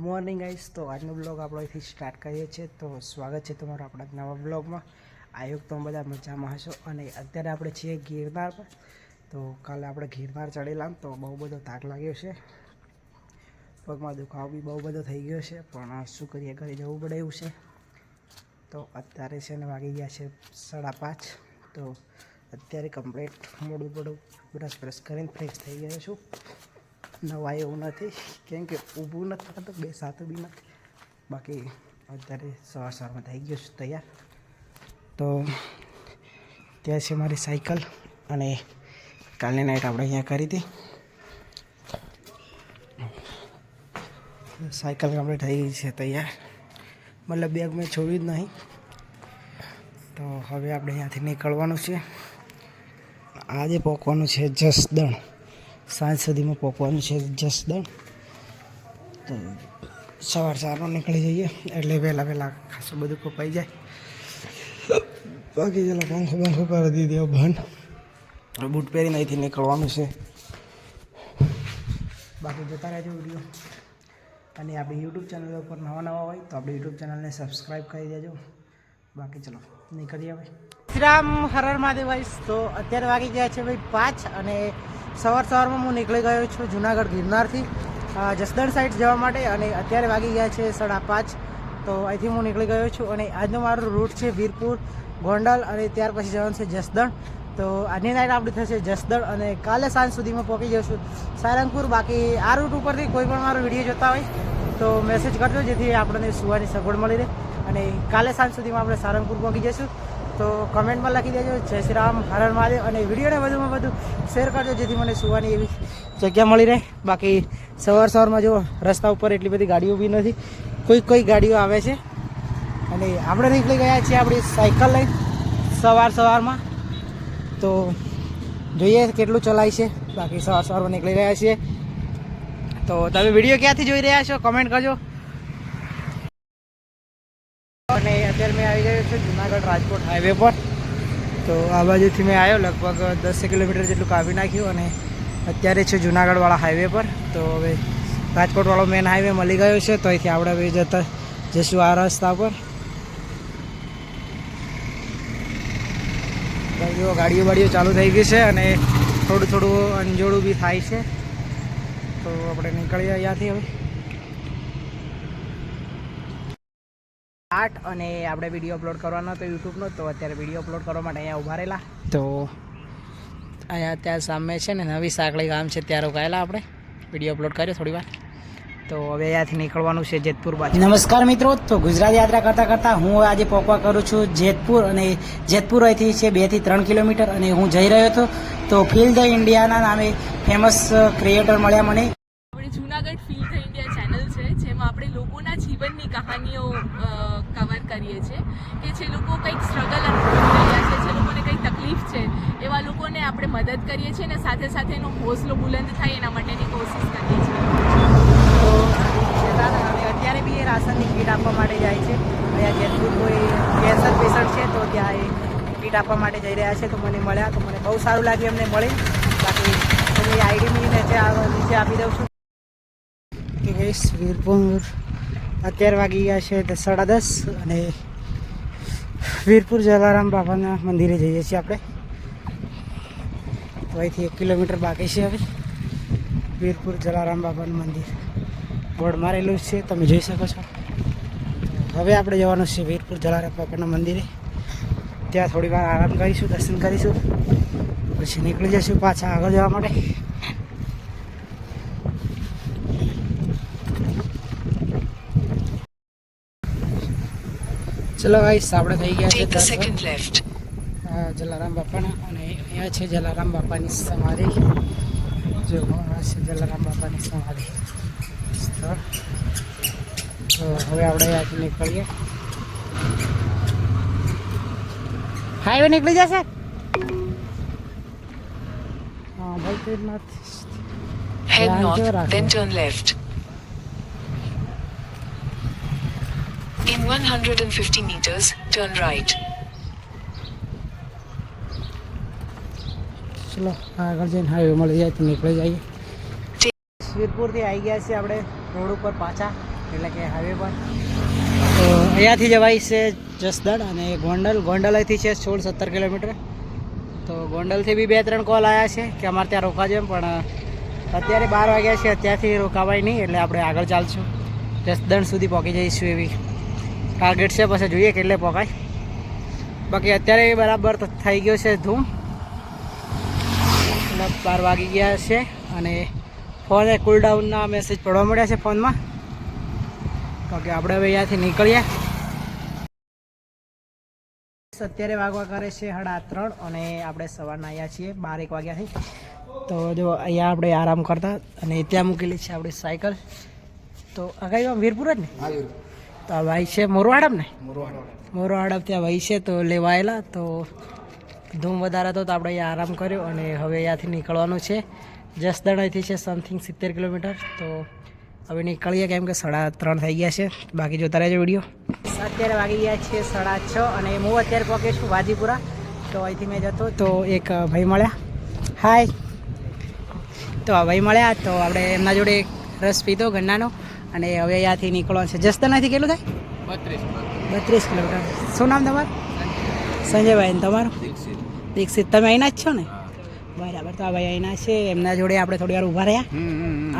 Morning guys તો આજનો blog આપણે અહીંથી સ્ટાર્ટ કરીએ છીએ. તો સ્વાગત છે તમારું આપણા નવા બ્લોગમાં આયોગ તો બધા મજામાં હશો. અને અત્યારે આપણે છીએ ગિરનાર પર. તો કાલે આપણે ગિરનાર ચડેલા તો બહુ બધો થાક લાગ્યો છે. પગમાં દુખાવો બી બહુ બધો થઈ ગયો છે. પણ શું કરીએ? ઘરે જવું પડે એવું છે. તો અત્યારે છે ને વાગી ગયા છે સાડા પાંચ. તો અત્યારે કમ્પ્લેટ મોડું મોડું બ્રશ બ્રશ કરીને ફ્રેશ થઈ ગયો છું. નવાય એવું નથી. કેમ કે ઊભું નથી થતું, બે સાતું બી નથી. બાકી અત્યારે સવાર સવારમાં થઈ ગયું છું તૈયાર. તો ત્યાં છે મારી સાયકલ અને કાલની નાઇટ આપણે અહીંયા કરી હતી. સાયકલ કમ્પ્લીટ થઈ ગઈ છે તૈયાર. મતલબ બેગ મેં છોડ્યું જ નહીં. તો હવે આપણે અહીંયાથી નીકળવાનું છે. આજે પહોંચવાનું છે જસદણ. સાંજ સુધીમાં પહોંચવાનું છે જસદણ તો સવાર સારો નીકળી જઈએ, એટલે વહેલા વહેલા ખાસું બધું કપાઈ જાય. બાકી ચાલો પંખો પંખો કરી દીધી બંધ બૂટ પહેરીને અહીંથી નીકળવાનું છે. બાકી જતા રહેજો વીડિયો. અને આપણી યુટ્યુબ ચેનલ ઉપર નવા નવા હોય તો આપણી યુટ્યુબ ચેનલને સબસ્ક્રાઈબ કરી દેજો. બાકી ચલો, નીકળીએ ભાઈ શ્રીરામ હરર મહાદેવ તો અત્યારે વાગી ગયા છે ભાઈ પાંચ અને સવાર સવારમાં હું નીકળી ગયો છું જુનાગઢ ગિરનારથી. જસદણ સાઈડ જવા માટે અને અત્યારે વાગી ગયા છે સાડા પાંચ. તો અહીંથી હું નીકળી ગયો છું અને આજનો મારો રૂટ છે વીરપુર, ગોંડલ અને ત્યાર પછી જવાનું છે જસદણ. તો આજની નાઇટ આપણી થશે જસદણ અને કાલે સાંજ સુધીમાં પહોંચી જશું સારંગપુર, બાકી આ રૂટ ઉપરથી કોઈ પણ મારો વીડિયો જોતા હોય તો મેસેજ કરજો જેથી આપણને સુવાની સગવડ મળી રહે. અને કાલે સાંજ સુધીમાં આપણે સારંગપુર પહોંચી જઈશું. તો કમેન્ટમાં લખી દેજો. જય શ્રી રામ, હર હર મહાદેવ. અને વિડીયોને વધુમાં વધુ શેર કરજો, જેથી મને સુવાની એવી જગ્યા મળી રહે. બાકી સવાર સવારમાં જો રસ્તા ઉપર એટલી બધી ગાડીઓ બી નથી. કોઈ કોઈ ગાડીઓ આવે છે. અને આપણે નીકળી ગયા છીએ આપણી સાયકલ લઈ સવાર સવારમાં. તો જોઈએ કેટલું ચલાય છે. બાકી સવાર સવારમાં નીકળી રહ્યા છીએ. તો તમે વીડિયો ક્યાંથી જોઈ રહ્યા છો? કમેન્ટ કરજો અને અત્યારે મેં આવી ગયો છું જુનાગઢ રાજકોટ હાઈવે પર. તો આ બાજુથી મેં આવ્યો લગભગ દસ કિલોમીટર જેટલું કાપી નાખ્યું અને અત્યારે છે જુનાગઢવાળા હાઈવે પર. તો હવે રાજકોટવાળો મેન હાઈવે મળી ગયો છે તો અહીંથી આપણે હવે જતા જઈશું આ રસ્તા પર. બાજુ ગાડીઓ બાડીઓ ચાલુ થઈ ગઈ છે અને થોડું થોડું અંજોડું બી થાય છે. તો આપણે નીકળીએ અહીંયાથી હવે. આર્ટ અને આપણે વીડિયો અપલોડ કરવાનો હતો યુટ્યુબનો તો અત્યારે વીડિયો અપલોડ કરવા માટે અહીંયા ઊભા રહેલા. તો અહીંયા ત્યાં સામે છે ને નવી સાંકળી ગામ છે ત્યાં રોકાયેલા આપણે. વીડિયો અપલોડ કર્યો થોડી વાર. તો હવે અહીંયાથી નીકળવાનું છે જેતપુર બાજુ. નમસ્કાર મિત્રો તો ગુજરાત યાત્રા કરતાં કરતાં હું આજે પોકવા કરું છું જેતપુર અને જેતપુર અહીંથી છે બેથી ત્રણ કિલોમીટર અને હું જઈ રહ્યો હતો. તો ફીલ ધ ઇન્ડિયાના નામે ફેમસ ક્રિએટર મળ્યા મને. Junagadh feel the India channel છે, જેમાં આપણે લોકોના જીવનની કહાનીઓ કવર કરીએ છીએ કે જે લોકો કંઈક સ્ટ્રગલ અનુભવી રહ્યા છે, જે લોકોને કંઈક તકલીફ છે, એવા લોકોને આપણે મદદ કરીએ છીએ અને સાથે સાથે એનો હોસલો બુલંદ થાય એના માટેની કોશિશ કરીએ છીએ. અત્યારે બી એ રાશનની કીટ આપવા માટે જાય છે. અહીંયા જેટલું કોઈ કેન્સર પેશન્ટ છે તો ત્યાં એ કીટ આપવા માટે જઈ રહ્યા છે. તો મને મળ્યા તો મને બહુ સારું લાગ્યું, એમને મળે બાકી તમે આઈડી મી નીચે નીચે આપી દઉં છું. કે વીરપુર અત્યારે વાગી ગયા છે સાડા દસ અને વીરપુર જલારામ બાબાના મંદિરે જઈએ છીએ આપણે. તો અહીંથી એક કિલોમીટર બાકી છે હવે. વીરપુર જલારામ બાબાનું મંદિર. બોર્ડ મારેલું છે, તમે જોઈ શકો છો. હવે આપણે જવાનું છે વીરપુર જલારામ બાબાના મંદિરે. ત્યાં થોડી વાર આરામ કરીશું, દર્શન કરીશું. પછી નીકળી જઈશું પાછા આગળ જવા માટે. ચલો ગાઈસ આપણે થઈ ગયા છે જલારામ બાપાના અને અહીંયા છે જલારામ બાપાની સમાધિ. જો આ છે જલારામ બાપાની સમાધિ. સ્થળ તો હવે આપણે અહીંયાથી નીકળીએ. હાઈવે નીકળી જશે? હા ભાઈ તો નથી Head Line north, જો રાખો. 150 meters, turn right. ચલો આગળ જઈને હાઈવે મળી જાય તો નીકળી જઈએ. શિરપુરથી આવી ગયા છીએ આપણે રોડ ઉપર પાછા એટલે કે હાઈવે પર. તો અહીંયાથી જવાય છે જસદણ અને ગોંડલ. ગોંડલ અહીંથી છે સોળ સત્તર કિલોમીટર. તો ગોંડલથી બી બે ત્રણ કોલ આવ્યા છે કે અમારે ત્યાં રોકાજો એમ પણ અત્યારે બાર વાગ્યા છે અત્યારથી રોકાવાય નહીં એટલે આપણે આગળ ચાલશું. જસદણ સુધી પહોંચી જઈશું એવી. ટાર્ગેટ છે, પછી જોઈએ કેટલે પહોંચાય બાકી અત્યારે બરાબર થઈ ગયો છે ધૂમ. એટલે બાર વાગી ગયા છે અને ફોને કુલડાઉનના મેસેજ પડવા મળ્યા છે ફોનમાં. તો કે આપણે હવે અહીંયાથી નીકળીએ. અત્યારે વાગવા કરે છે સાડા ત્રણ અને આપણે સવારના આવ્યા છીએ બાર એક વાગ્યાથી. તો જો અહીંયા આપણે આરામ કરતા અને ત્યાં મૂકેલી છે આપણી સાયકલ. તો આગળ વીરપુર જ ને? તો આ ભાઈ છે મોરવાડમ ને મોરવાડમ ત્યાં ભાઈ છે તો લેવાયેલા તો ધૂમ વધારા હતો તો આપણે અહીંયા આરામ કર્યો અને હવે અહીંયાથી નીકળવાનું છે. જસદણ અહીંથી છે સમથિંગ સિત્તેર કિલોમીટર તો હવે નીકળીએ કેમ કે સાડા ત્રણ થઈ ગયા છે. બાકી જોતા રહેજો વીડિયો. અત્યારે વાગી ગયા છે સાડા છ અને હું અત્યારે પહોંચ્યો છું વાજીપુરા તો અહીંથી મેં જતો તો એક ભાઈ મળ્યા. હાય તો આ ભાઈ મળ્યા તો આપણે એમના જોડે રસ પીધો ગન્નાનો. અને હવે અહીંયાથી નીકળવાનું છે. જસદણથી કેટલું થાય? બત્રીસ કિલોમીટર. શું નામ તમારું? સંજયભાઈ. તમારું? દીક્ષિત. તમે અહીંના જ છો ને? બરાબર. તો આ ભાઈ અહીંના છે. એમના જોડે આપણે થોડી વાર ઊભા રહ્યા.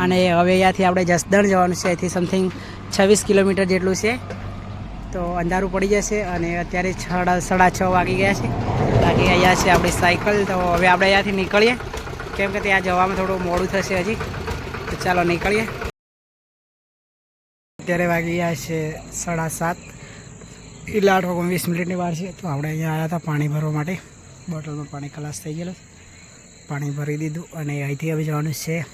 અને હવે અહીંયાથી આપણે જસદણ જવાનું છે. અહીંથી સમથિંગ છવ્વીસ કિલોમીટર જેટલું છે. તો અંધારું પડી જશે અને અત્યારે સાડા સાડા છ વાગી ગયા છે. બાકી અહીંયા છે આપણી સાયકલ. તો હવે આપણે અહીંયાથી નીકળીએ. કેમ કે ત્યાં જવામાં થોડું મોડું થશે હજી. તો ચાલો નીકળીએ. અત્યારે વાગી ગયા છે, સાડા સાત. એટલે આઠ વાગ્યા વીસ મિનિટની વાર છે. તો આપણે અહીંયા આવ્યા હતા પાણી ભરવા માટે. બોટલમાં પાણી ખલાસ થઈ ગયેલું. પાણી ભરી દીધું અને અહીંથી હવે જવાનું છે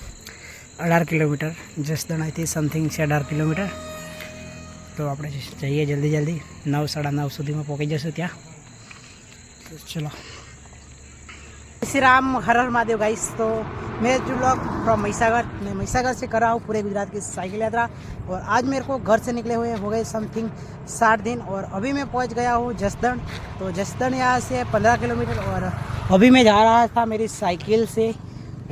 અઢાર કિલોમીટર. જસદણાથી સમથિંગ છે અઢાર કિલોમીટર. તો આપણે જઈએ જલ્દી જલ્દી. નવ, સાડા નવ સુધીમાં પહોંચી જશું ત્યાં. ચલો. શ્રી રામ. હર મહાદેવ ગાઈશ તો मैं जो लोग फ्रॉम महिसागर, मैं महिसागर से कर रहा हूँ, पूरे गुजरात की साइकिल यात्रा। और आज मेरे को घर से निकले हुए हो गए समथिंग साठ दिन। और अभी मैं पहुँच गया हूँ जसदण। तो जसदण यहाँ से पंद्रह किलोमीटर और अभी मैं जा रहा था मेरी साइकिल से।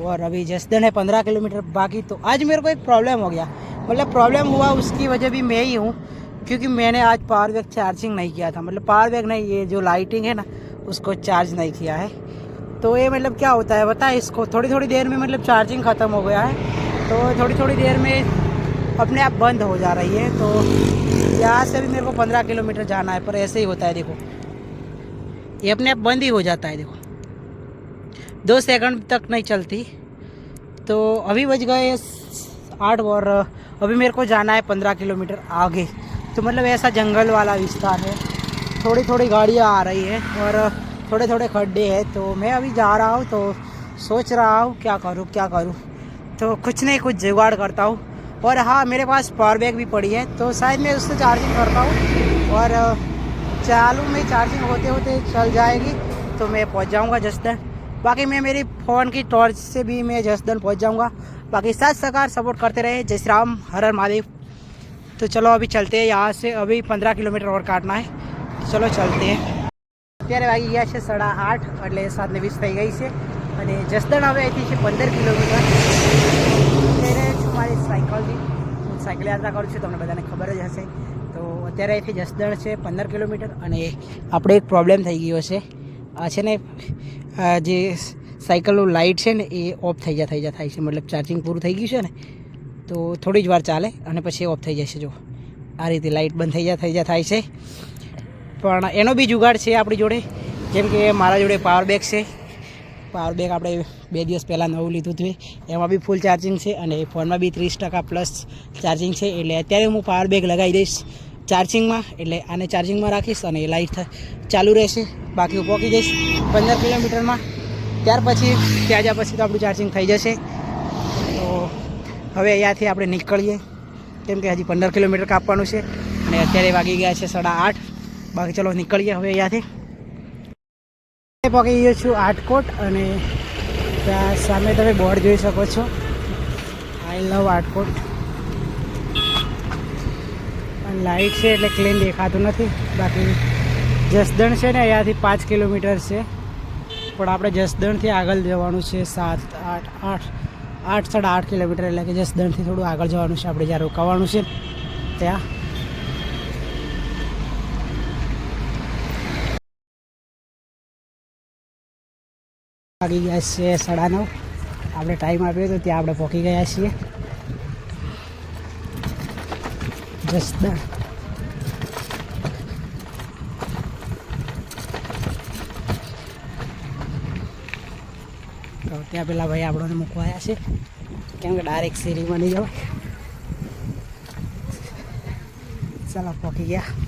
और अभी जसदण है पंद्रह किलोमीटर बाकी। तो आज मेरे को एक प्रॉब्लम हो गया। मतलब प्रॉब्लम हुआ उसकी वजह भी मैं ही हूँ। क्योंकि मैंने आज पावर बैंक चार्जिंग नहीं किया था। मतलब पावर बैंक नहीं, ये जो लाइटिंग है ना, उसको चार्ज नहीं किया है। तो ये मतलब क्या होता है बताए इसको? थोड़ी थोड़ी देर में मतलब चार्जिंग ख़त्म हो गया है। तो थोड़ी थोड़ी देर में अपने आप बंद हो जा रही है। तो यहाँ से भी मेरे को पंद्रह किलोमीटर जाना है, पर ऐसे ही होता है, देखो। ये अपने आप बंद ही हो जाता है, देखो। दो सेकंड तक नहीं चलती। तो अभी बज गए आठ और अभी मेरे को जाना है पंद्रह किलोमीटर आगे। तो मतलब ऐसा जंगल वाला विस्तार है। थोड़ी थोड़ी गाड़ियाँ आ रही है और थोड़े थोड़े खड्डे हैं तो मैं अभी जा रहा हूँ तो सोच रहा हूँ क्या करूँ क्या करूँ। तो कुछ नहीं, कुछ जुगाड़ करता हूँ। और हाँ मेरे पास पावर बैग भी पड़ी है तो शायद मैं उससे चार्जिंग करता हूँ और, चालू में चार्जिंग होते होते चल जाएगी तो मैं पहुँच जाऊँगा जसदन। बाकी मैं मेरी फ़ोन की टॉर्च से भी मैं जसदन पहुँच जाऊँगा। बाकी साथ सरकार सपोर्ट करते रहे, जय श्री राम, हर हर महादेव। तो चलो अभी चलते हैं यहाँ से, अभी पंद्रह किलोमीटर और काटना है। तो चलो चलते हैं। અત્યારે વાગી ગયા છે સાડા આઠ, એટલે સાતને વીસ થઈ ગઈ છે. અને જસદણ હવે અહીંથી છે પંદર કિલોમીટર. અત્યારે છું મારી સાયકલથી હું સાયકલ યાત્રા કરું છું, તમને બધાને ખબર જ હશે. તો અત્યારે અહીંથી જસદણ છે પંદર કિલોમીટર અને આપણે એક પ્રોબ્લેમ થઈ ગયો છે. આ છે ને જે સાયકલનું લાઇટ છે ને, એ ઓફ થઈ જા થઈ જા, થાય છે. મતલબ ચાર્જિંગ પૂરું થઈ ગયું છે ને, તો થોડી જ વાર ચાલે અને પછી ઓફ થઈ જશે જો આ રીતે લાઇટ બંધ થઈ જા થઈ જા, થાય છે. પણ એનો બી જુગાડ છે આપણી જોડે. કેમ કે મારા જોડે પાવર બેગ છે. પાવર બેગ આપણે બે દિવસ પહેલાં નવું લીધું હતું એમાં બી ફૂલ ચાર્જિંગ છે અને ફોનમાં બી ત્રીસ ટકા પ્લસ ચાર્જિંગ છે. એટલે અત્યારે હું પાવર બેગ લગાવી દઈશ. ચાર્જિંગમાં એટલે આને ચાર્જિંગમાં રાખીશ અને એ લાઇટ ચાલુ રહેશે. બાકી હું પહોંચી જઈશ પંદર કિલોમીટરમાં ત્યાર પછી ત્યાં જ્યાં પછી તો આપણું ચાર્જિંગ થઈ જશે. તો હવે અહીંયાથી આપણે નીકળીએ. કેમ કે હજી પંદર કિલોમીટર કાપવાનું છે. અને અત્યારે વાગી ગયા છે સાડા આઠ. બાકી ચલો નીકળીએ હવે અહીંયાથી. પહોંચી ગયો છું આટકોટ અને ત્યાં સામે તમે બોર્ડ જોઈ શકો છો. આઈ લવ આટકોટ. લાઇટ છે એટલે ક્લીન દેખાતું નથી. બાકી જસદણ છે ને અહીંયાથી પાંચ કિલોમીટર છે. પણ આપણે જસદણથી આગળ જવાનું છે સાત, આઠ આઠ આઠ સાડા આઠ કિલોમીટર એટલે કે જસદણથી થોડું આગળ જવાનું છે. આપણે જ્યાં રોકાવાનું છે ત્યાં. વાગી ગયા છે સાડા નવ આપણે ટાઈમ આપ્યો તો ત્યાં આપણે પહોંચી ગયા છીએ. જસદણ તો ત્યાં પેલા ભાઈ આપણને મૂકવા આવ્યા છે. કેમ કે ડાયરેક્ટ શેરીમાં નહીં જવાય. ચાલો પહોંચી ગયા.